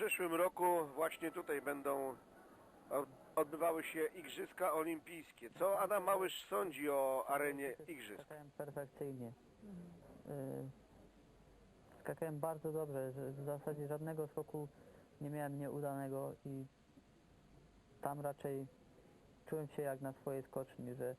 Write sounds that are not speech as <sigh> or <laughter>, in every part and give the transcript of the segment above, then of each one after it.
przyszłym roku właśnie tutaj będą od- odbywały się Igrzyska Olimpijskie. Co Adam Małysz sądzi o arenie Igrzysk? Skakałem perfekcyjnie. Y, Skakałem bardzo dobrze. W zasadzie żadnego skoku nie miałem nieudanego i tam raczej czułem się jak na swojej skoczni, że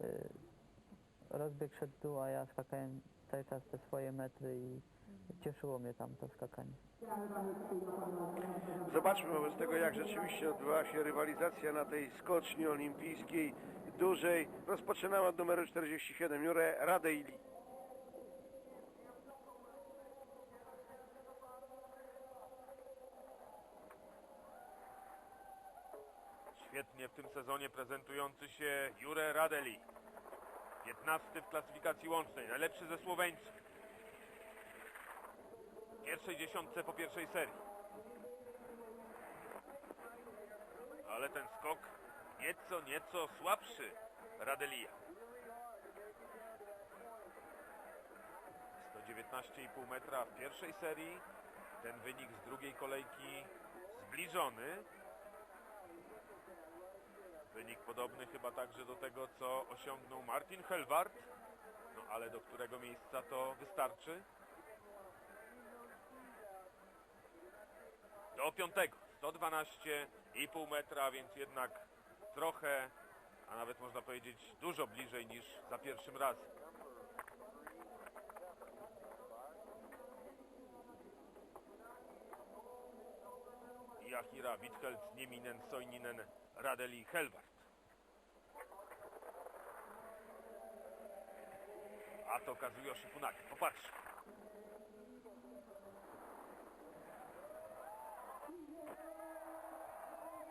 y, rozbieg szedł dół, a ja skakałem cały czas te swoje metry i cieszyło mnie tam to skakanie. Zobaczmy wobec tego, jak rzeczywiście odbywała się rywalizacja na tej skoczni olimpijskiej dużej. Rozpoczynamy od numeru 47, Jure Radejli. Świetnie w tym sezonie prezentujący się Jure Radeli. 15 w klasyfikacji łącznej, najlepszy ze Słoweńców. Pierwszej dziesiątce po pierwszej serii. Ale ten skok nieco, nieco słabszy Radelia. 119,5 metra w pierwszej serii. Ten wynik z drugiej kolejki zbliżony. Wynik podobny chyba także do tego, co osiągnął Martin Helwart. No ale do którego miejsca to wystarczy? Do piątego. 112,5 metra, więc jednak trochę, a nawet można powiedzieć dużo bliżej niż za pierwszym razem. Jachira Wittkelt, Nieminen, Soininen, Radeli, Helvart. A to Kazuyoshi Funaki. Popatrz.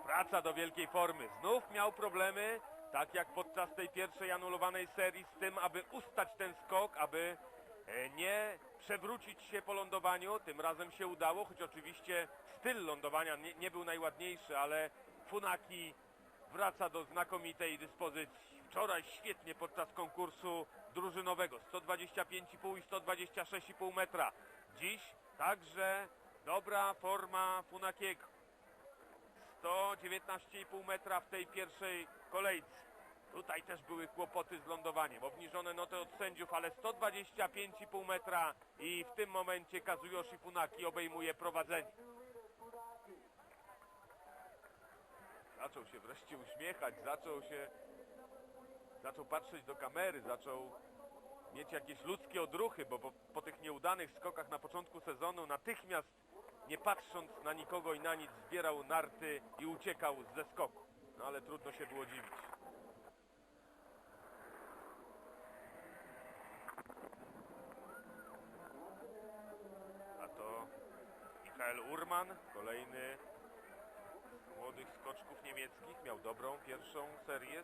Wraca do wielkiej formy. Znów miał problemy, tak jak podczas tej pierwszej anulowanej serii, z tym, aby ustać ten skok, aby e, nie przewrócić się po lądowaniu. Tym razem się udało, choć oczywiście styl lądowania nie, nie był najładniejszy, ale Funaki wraca do znakomitej dyspozycji. Wczoraj świetnie podczas konkursu drużynowego 125,5 i 126,5 metra. Dziś także dobra forma Funakiego. 119,5 metra w tej pierwszej kolejce. Tutaj też były kłopoty z lądowaniem. Obniżone noty od sędziów, ale 125,5 metra i w tym momencie Kazuyoshi Funaki obejmuje prowadzenie. Zaczął się wreszcie uśmiechać, zaczął się zaczął patrzeć do kamery, zaczął mieć jakieś ludzkie odruchy, bo po, po tych nieudanych skokach na początku sezonu natychmiast nie patrząc na nikogo i na nic zbierał narty i uciekał ze skoku. No ale trudno się było dziwić. A to Michael Urman, kolejny z młodych skoczków niemieckich. Miał dobrą pierwszą serię,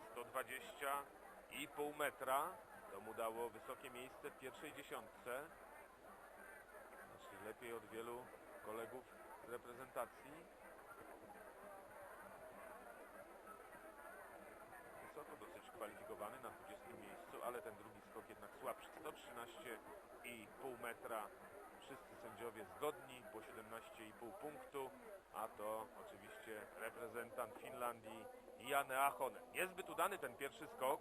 120,5 metra. To mu dało wysokie miejsce w pierwszej dziesiątce. Znacznie lepiej od wielu kolegów z reprezentacji. Wysoko dosyć kwalifikowany na 20 miejscu, ale ten drugi skok jednak słabszy. 113,5 metra. Wszyscy sędziowie zgodni po 17,5 punktu, a to oczywiście reprezentant Finlandii Janne Ahonen. Niezbyt udany ten pierwszy skok,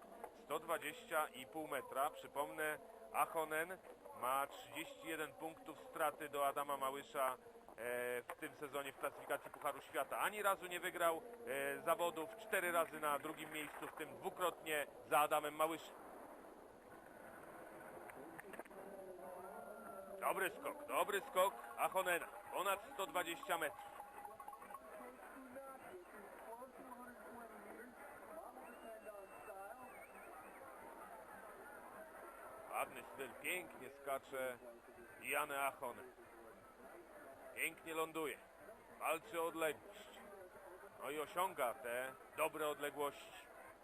120,5 metra. Przypomnę, Ahonen ma 31 punktów straty do Adama Małysza e, w tym sezonie w klasyfikacji Pucharu Świata. Ani razu nie wygrał e, zawodów, cztery razy na drugim miejscu, w tym dwukrotnie za Adamem Małyszem. Dobry skok, dobry skok Achonena. Ponad 120 metrów. Ładny styl, pięknie skacze Janę Achonen. Pięknie ląduje. Walczy o odległość. No i osiąga te dobre odległości.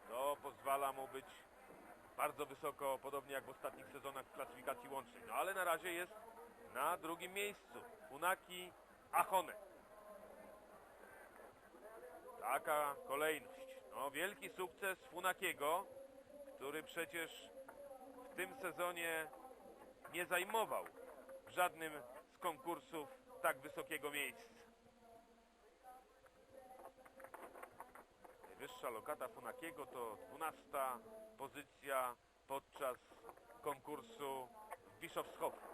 To pozwala mu być bardzo wysoko, podobnie jak w ostatnich sezonach w klasyfikacji łącznej. No ale na razie jest na drugim miejscu. Funaki Achone. Taka kolejność. No wielki sukces Funakiego, który przecież w tym sezonie nie zajmował w żadnym z konkursów tak wysokiego miejsca. Najwyższa lokata Funakiego to 12 pozycja podczas konkursu w Bischofshofen.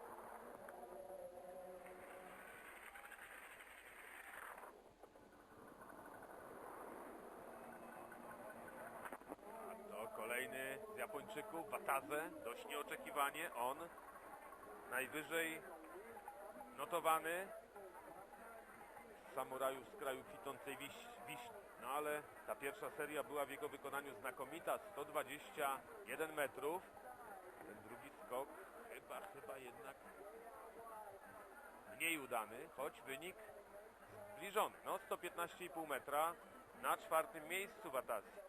Japończyków, Wataze, dość nieoczekiwanie, on najwyżej notowany z samurajów z kraju kwitnącej wiś, wiśni. No ale ta pierwsza seria była w jego wykonaniu znakomita, 121 metrów. Ten drugi skok chyba, chyba jednak mniej udany, choć wynik zbliżony. No 115,5 metra na czwartym miejscu Watazy.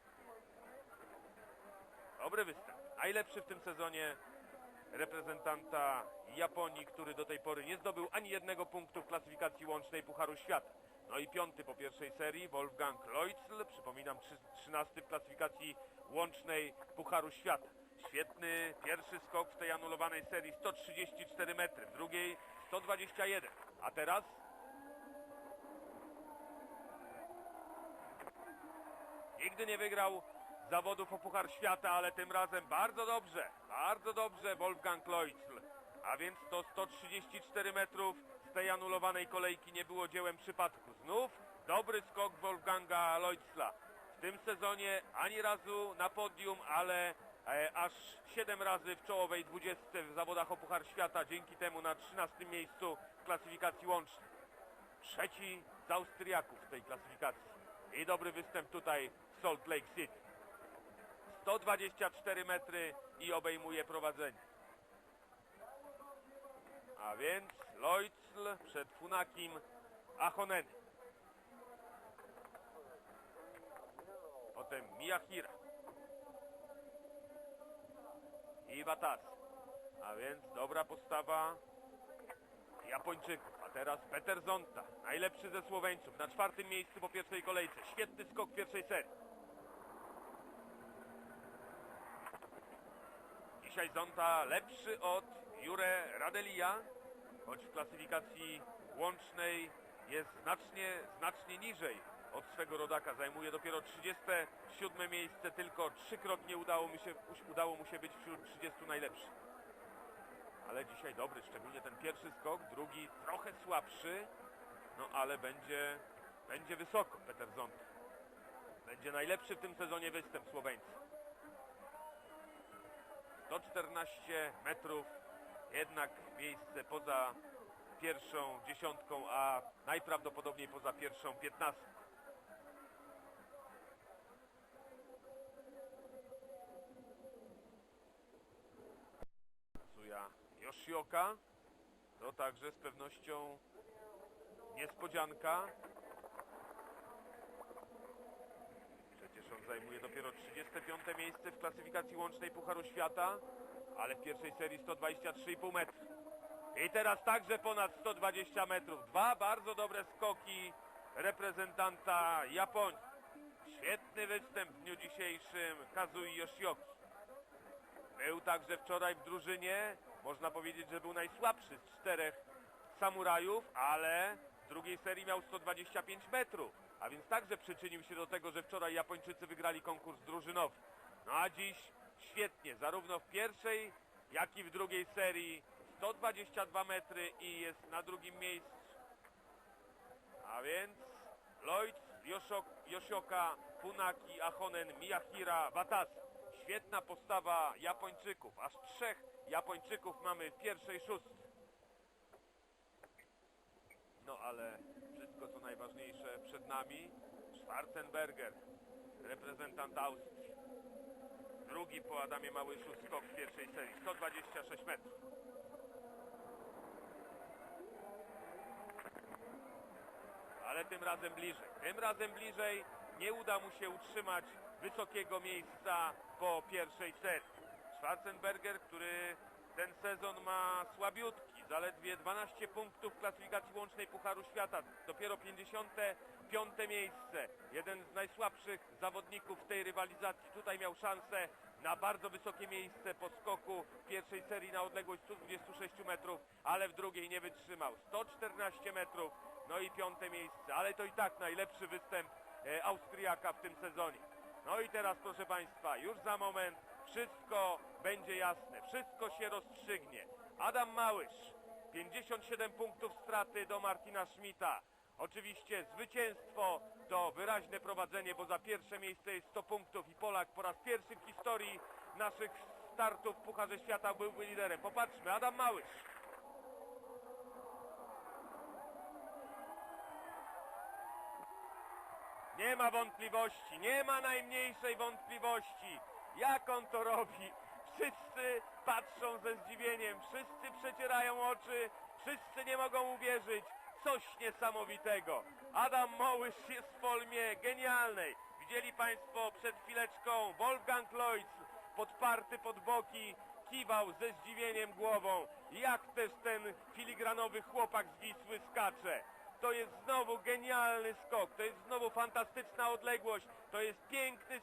Dobry występ. Najlepszy w tym sezonie reprezentanta Japonii, który do tej pory nie zdobył ani jednego punktu w klasyfikacji łącznej Pucharu Świata. No i piąty po pierwszej serii Wolfgang Leutzel, przypominam trzy- trzynasty w klasyfikacji łącznej Pucharu Świata. Świetny pierwszy skok w tej anulowanej serii 134 metry, w drugiej 121. A teraz Nigdy nie wygrał zawodów o Puchar Świata, ale tym razem bardzo dobrze, bardzo dobrze Wolfgang Leutzel. A więc to 134 metrów z tej anulowanej kolejki nie było dziełem przypadku. Znów dobry skok Wolfganga Leutzla. W tym sezonie ani razu na podium, ale e, aż 7 razy w czołowej 20 w zawodach o Puchar Świata, dzięki temu na 13 miejscu w klasyfikacji łącznej. Trzeci z Austriaków w tej klasyfikacji. I dobry występ tutaj w Salt Lake City. 124 metry i obejmuje prowadzenie. A więc Leutzel przed Funakim Ahonenem. Potem Miyahira. I Watas. A więc dobra postawa Japończyków. A teraz Peter Zonta, najlepszy ze Słoweńców, na czwartym miejscu po pierwszej kolejce. Świetny skok pierwszej serii. Dzisiaj Zonta lepszy od Jure Radelia, choć w klasyfikacji łącznej jest znacznie, znacznie niżej od swego rodaka. Zajmuje dopiero 37 miejsce, tylko trzykrotnie udało, mi się, udało mu się być wśród 30 najlepszych ale dzisiaj dobry, szczególnie ten pierwszy skok, drugi trochę słabszy, no ale będzie, będzie wysoko Peter Zont. Będzie najlepszy w tym sezonie występ Słoweńca. 114 metrów, jednak miejsce poza pierwszą dziesiątką, a najprawdopodobniej poza pierwszą piętnastką. Suya Yoshioka. To także z pewnością niespodzianka. On zajmuje dopiero 35 miejsce w klasyfikacji łącznej Pucharu Świata, ale w pierwszej serii 123,5 metrów. I teraz także ponad 120 metrów. Dwa bardzo dobre skoki reprezentanta Japonii. Świetny występ w dniu dzisiejszym Kazui Yoshioki. Był także wczoraj w drużynie. Można powiedzieć, że był najsłabszy z czterech samurajów, ale w drugiej serii miał 125 metrów. A więc także przyczynił się do tego, że wczoraj Japończycy wygrali konkurs drużynowy. No a dziś świetnie, zarówno w pierwszej, jak i w drugiej serii 122 metry i jest na drugim miejscu. A więc Lloyd, Yoshioka, Funaki, Ahonen, Miyahira, Watase. Świetna postawa Japończyków. Aż trzech Japończyków mamy w pierwszej szóstce. No ale wszystko co najważniejsze przed nami. Schwarzenberger, reprezentant Austrii. Drugi po Adamie Małyszu skok w pierwszej serii. 126 metrów. ale tym razem bliżej. Tym razem bliżej nie uda mu się utrzymać wysokiego miejsca po pierwszej serii. Schwarzenberger, który ten sezon ma słabiutki, zaledwie 12 punktów w klasyfikacji łącznej Pucharu Świata, dopiero 55 miejsce. Jeden z najsłabszych zawodników w tej rywalizacji. Tutaj miał szansę na bardzo wysokie miejsce po skoku w pierwszej serii na odległość 126 metrów, ale w drugiej nie wytrzymał. 114 metrów, no i piąte miejsce, ale to i tak najlepszy występ e, Austriaka w tym sezonie. No i teraz, proszę Państwa, już za moment wszystko będzie jasne, wszystko się rozstrzygnie. Adam Małysz, 57 punktów straty do Martina Schmidta. Oczywiście zwycięstwo to wyraźne prowadzenie, bo za pierwsze miejsce jest 100 punktów i Polak po raz pierwszy w historii naszych startów w Pucharze Świata byłby liderem. Popatrzmy, Adam Małysz. Nie ma wątpliwości, nie ma najmniejszej wątpliwości. Jak on to robi? Wszyscy patrzą ze zdziwieniem, wszyscy przecierają oczy, wszyscy nie mogą uwierzyć. Coś niesamowitego. Adam Mołysz jest w formie genialnej. Widzieli Państwo przed chwileczką Wolfgang Lloyd podparty pod boki, kiwał ze zdziwieniem głową. Jak też ten filigranowy chłopak z Wisły skacze. To jest znowu genialny skok, to jest znowu fantastyczna odległość, to jest piękny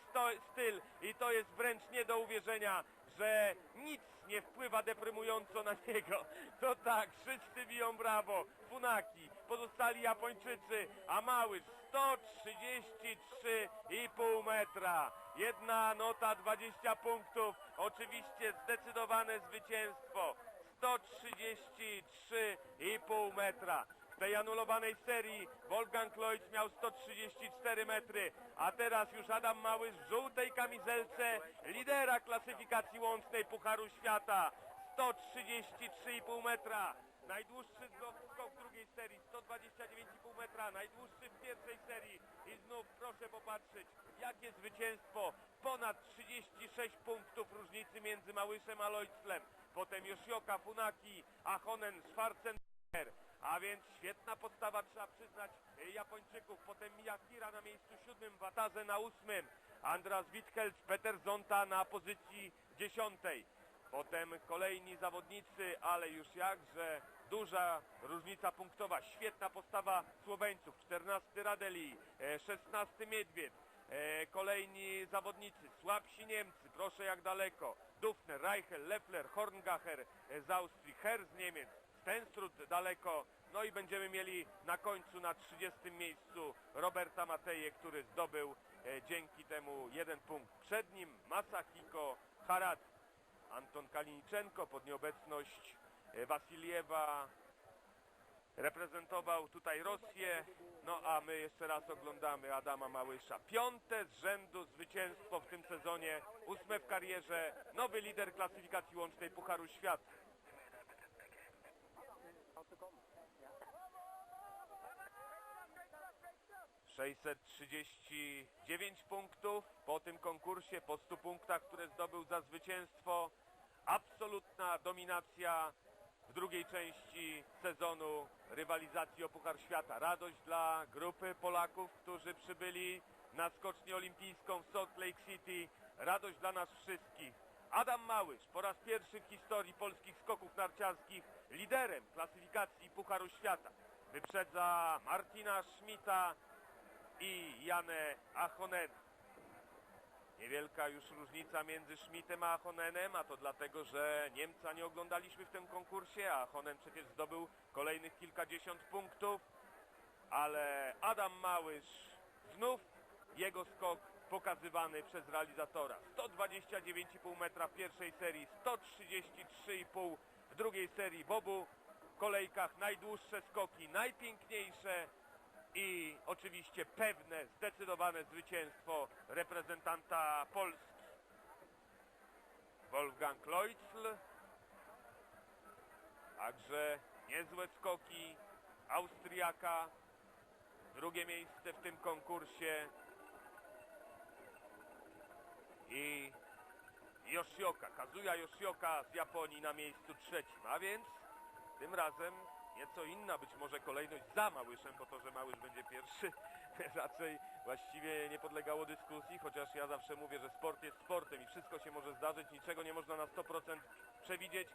styl i to jest wręcz nie do uwierzenia, że nic nie wpływa deprymująco na niego. <laughs> To tak, wszyscy biją brawo, Funaki, pozostali Japończycy, a Małysz 133,5 metra. Jedna nota 20 punktów, oczywiście zdecydowane zwycięstwo. 133,5 metra. Tej anulowanej serii Wolfgang Lloyd miał 134 metry, a teraz już Adam Małysz w żółtej kamizelce lidera klasyfikacji łącznej Pucharu Świata. 133,5 metra. Najdłuższy skok w drugiej serii, 129,5 metra, najdłuższy w pierwszej serii. I znów proszę popatrzeć, jakie zwycięstwo. Ponad 36 punktów różnicy między Małyszem a Lloydslem. Potem Yoshioka, Funaki, Ahonen, Schwarzenegger. A więc świetna podstawa, trzeba przyznać, Japończyków. Potem Miyakira na miejscu siódmym, Wataze na ósmym. Andras Witkels, Peter Zonta na pozycji dziesiątej. Potem kolejni zawodnicy, ale już jakże duża różnica punktowa. Świetna postawa Słoweńców. 14 Radeli, e, 16 Miedwied. E, Kolejni zawodnicy, słabsi Niemcy, proszę jak daleko. Dufner, Reichel, Leffler, Horngacher e, z Austrii, Herr z Niemiec, Stensrud daleko. No i będziemy mieli na końcu na 30 miejscu Roberta Mateje, który zdobył e, dzięki temu jeden punkt. Przed nim Masahiko Harad. Anton Kaliniczenko pod nieobecność e, Wasiliewa reprezentował tutaj Rosję. No a my jeszcze raz oglądamy Adama Małysza. Piąte z rzędu zwycięstwo w tym sezonie, ósme w karierze, nowy lider klasyfikacji łącznej Pucharu Świata. 639 punktów po tym konkursie, po 100 punktach, które zdobył za zwycięstwo. Absolutna dominacja w drugiej części sezonu rywalizacji o Puchar Świata. Radość dla grupy Polaków, którzy przybyli na skocznię olimpijską w Salt Lake City. Radość dla nas wszystkich. Adam Małysz po raz pierwszy w historii polskich skoków narciarskich liderem klasyfikacji Pucharu Świata. Wyprzedza Martina Schmidta i Janę Achonen. Niewielka już różnica między Schmidtem a Ahonenem, a to dlatego, że Niemca nie oglądaliśmy w tym konkursie, a Ahonen przecież zdobył kolejnych kilkadziesiąt punktów. Ale Adam Małysz, znów jego skok pokazywany przez realizatora. 129,5 metra w pierwszej serii, 133,5 w drugiej serii. W obu kolejkach najdłuższe skoki, najpiękniejsze i oczywiście pewne, zdecydowane zwycięstwo reprezentanta Polski. Wolfgang Leutzl, także niezłe skoki Austriaka, drugie miejsce w tym konkursie. I Yoshioka, Kazuya Yoshioka z Japonii na miejscu trzecim, a więc tym razem nieco inna być może kolejność za Małyszem, bo to, że Małysz będzie pierwszy <laughs> raczej właściwie nie podlegało dyskusji, chociaż ja zawsze mówię, że sport jest sportem i wszystko się może zdarzyć, niczego nie można na 100% przewidzieć,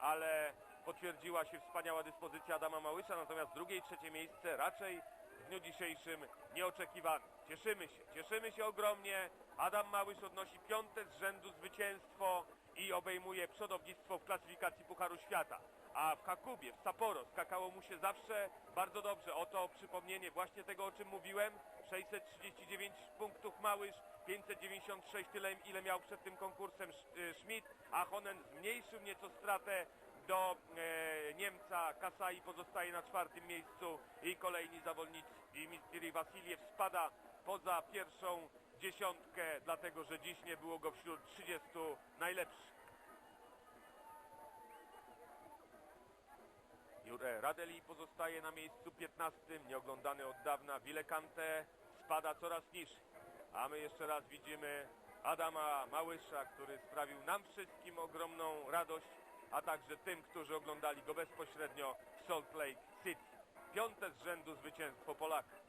ale potwierdziła się wspaniała dyspozycja Adama Małysza, natomiast drugie i trzecie miejsce raczej w dniu dzisiejszym nieoczekiwane. Cieszymy się, cieszymy się ogromnie. Adam Małysz odnosi piąte z rzędu zwycięstwo i obejmuje przodownictwo w klasyfikacji Pucharu Świata. A w Hakubie, w Sapporo skakało mu się zawsze bardzo dobrze. Oto przypomnienie właśnie tego, o czym mówiłem. 639 punktów Małysz, 596, tyle ile miał przed tym konkursem y, Schmidt, a Honen zmniejszył nieco stratę do e, Niemca. Kasai pozostaje na czwartym miejscu i kolejni zawodnicy. Mistiri Wasiliew spada poza pierwszą dziesiątkę, dlatego że dziś nie było go wśród 30 najlepszych. Jure Radeli pozostaje na miejscu 15, nieoglądany od dawna. Vilekante spada coraz niżej. A my jeszcze raz widzimy Adama Małysza, który sprawił nam wszystkim ogromną radość, a także tym, którzy oglądali go bezpośrednio w Salt Lake City. Piąte z rzędu zwycięstwo Polaka.